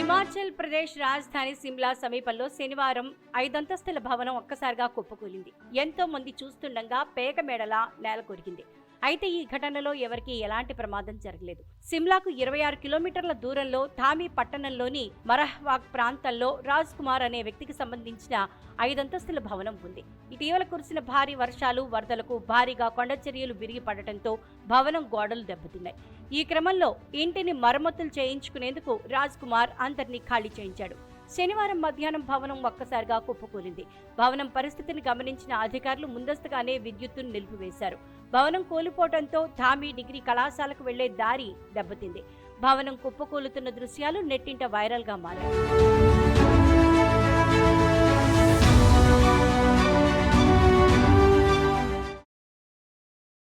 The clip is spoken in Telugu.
హిమాచల్ ప్రదేశ్ రాజధాని సిమ్లా సమీపంలో శనివారం ఐదంతస్తుల భవనం ఒక్కసారిగా కుప్పకూలింది. ఎంతో మంది చూస్తుండగా పేక మేడలా నేల కొరిగింది. అయితే ఈ ఘటనలో ఎవరికీ ఎలాంటి ప్రమాదం జరగలేదు. సిమ్లాకు ఇరవై ఆరు కిలోమీటర్ల దూరంలో థామీ పట్టణంలోని మరహ్వాగ్ ప్రాంతంలో రాజ్ కుమార్ అనే వ్యక్తికి సంబంధించిన ఐదంతస్తుల భవనం ఉంది. ఇటీవల కురిసిన భారీ వర్షాలు వరదలకు భారీగా కొండచర్యలు విరిగి పడటంతో భవనం గోడలు దెబ్బతిన్నాయి. ఈ క్రమంలో ఇంటిని మరమ్మతులు చేయించుకునేందుకు రాజ్ కుమార్ అందరినీ ఖాళీ చేయించాడు. శనివారం మధ్యాహ్నం భవనం ఒక్కసారిగా కుప్పకూలింది. భవనం పరిస్థితిని గమనించిన అధికారులు ముందస్తుగానే విద్యుత్తును నిలిపివేశారు. భవనం కూలిపోవడంతో ధామి డిగ్రీ కళాశాలకు వెళ్ళే దారి దెబ్బతింది. భవనం కుప్పకూలుతున్న దృశ్యాలు నెట్టింట వైరల్గా మారాయి.